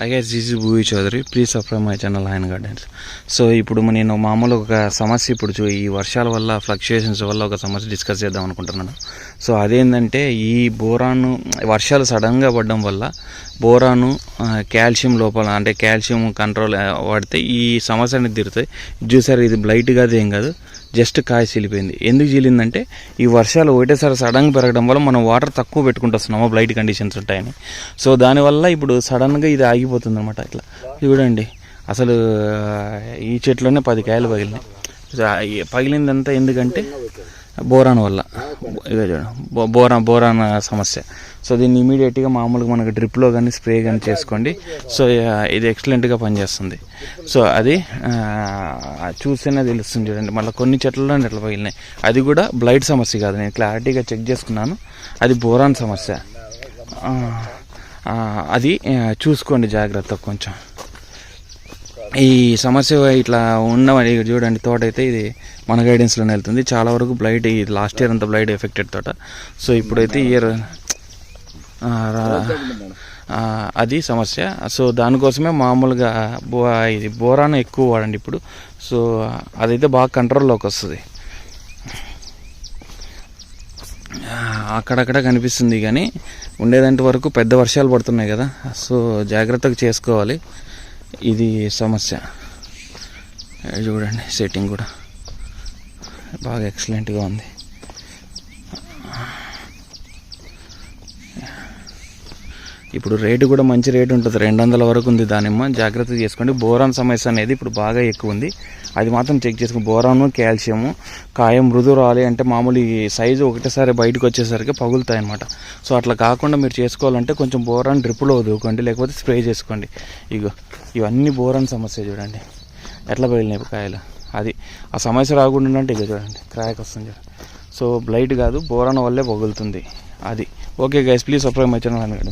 High GG Bhuvi Chaudhary please subscribe my channel ఆయన gardens so ఇప్పుడు నేను మామూలు ఒక సమస్య ఇప్పుడు చూ ఈ వర్షాల వల్ల ఫ్లక్చుయేషన్స్ వల్ల ఒక సమస్య డిస్కస్ చేద్దాం అనుకుంటున్నాను. సో అదేంటంటే ఈ బోరాను వర్షాలు సడన్గా పడడం వల్ల బోరాను కాల్షియం లోపల అంటే కాల్షియం కంట్రోల్ పడితే వాడితే ఈ సమస్య అనేది తీరుతాయి. చూసారు ఇది బ్లైట్ కాదు ఏం కాదు. జస్ట్ కాయ చీలిపోయింది. ఎందుకు చీలిందంటే ఈ వర్షాలు ఒకటేసారి సడన్గా పెరగడం వల్ల మనం వాటర్ తక్కువ పెట్టుకుంటూ వస్తున్నాము బ్లైట్ కండిషన్స్ ఉంటాయని. సో దానివల్ల ఇప్పుడు సడన్గా ఇది ఆగిపోతుంది అనమాట ఇట్లా చూడండి. అసలు ఈ చెట్లోనే పది కాయలు పగిలినాయి. పగిలిందంతా ఎందుకంటే బోరాన్ వల్ల. ఇదే చూడండి బోరాన్ బోరాన్ సమస్య. సో దీన్ని ఇమీడియట్గా మామూలుగా మనకు డ్రిప్లో కానీ స్ప్రే కానీ చేసుకోండి. సో ఇది ఎక్సలెంట్గా పనిచేస్తుంది. సో అది చూస్తేనే తెలుస్తుంది చూడండి. మళ్ళీ కొన్ని చెట్లలో ఎట్లా పగిలినాయి. అది కూడా బ్లైట్ సమస్య కాదు. నేను క్లారిటీగా చెక్ చేసుకున్నాను. అది బోరాన్ సమస్య. అది చూసుకోండి జాగ్రత్త కొంచెం. ఈ సమస్య ఇట్లా ఉన్నవని చూడండి తోట అయితే ఇది మన గైడెన్స్లోనే వెళ్తుంది. చాలా వరకు బ్లైట్ ఈ లాస్ట్ ఇయర్ అంతా బ్లైట్ ఎఫెక్టెడ్ తోట. సో ఇప్పుడైతే ఇయర్ అది సమస్య. సో దానికోసమే మామూలుగా బో ఇది బోరాను ఎక్కువ వాడండి ఇప్పుడు. సో అదైతే బాగా కంట్రోల్లోకి వస్తుంది. అక్కడక్కడ కనిపిస్తుంది కానీ ఉండేదంటి వరకు పెద్ద వర్షాలు పడుతున్నాయి కదా. సో జాగ్రత్తగా చేసుకోవాలి. ఇది సమస్య. చూడండి సెట్టింగ్ కూడా. బాగా ఎక్సలెంట్గా ఉంది. ఇప్పుడు రేటు కూడా మంచి రేటు ఉంటుంది. రెండు వందల వరకు ఉంది దానిమ్మ. జాగ్రత్త చేసుకోండి బోరాన్ సమస్య అనేది ఇప్పుడు బాగా ఎక్కువ ఉంది. అది మాత్రం చెక్ చేసుకుని బోరాను కాల్షియము కాయం మృదు రాలి అంటే మామూలు ఈ సైజు ఒకటేసారి బయటకు వచ్చేసరికి పగులుతాయి అనమాట సో అట్లా కాకుండా మీరు చేసుకోవాలంటే కొంచెం బోరాన్ డ్రిప్లో వదులుకోండి. లేకపోతే స్ప్రే చేసుకోండి. ఇగో. ఇవన్నీ బోరన్ సమస్య చూడండి. ఎట్లా పగిలినాయి కాయలు? అది ఆ సమస్య రాకుండా అంటే ఇక చూడండి. క్రాక్ వస్తుంది చూడండి సో బ్లైట్ కాదు బోరన్ వల్లే పగులుతుంది. అది. Okay guys please subscribe my channel అనగండి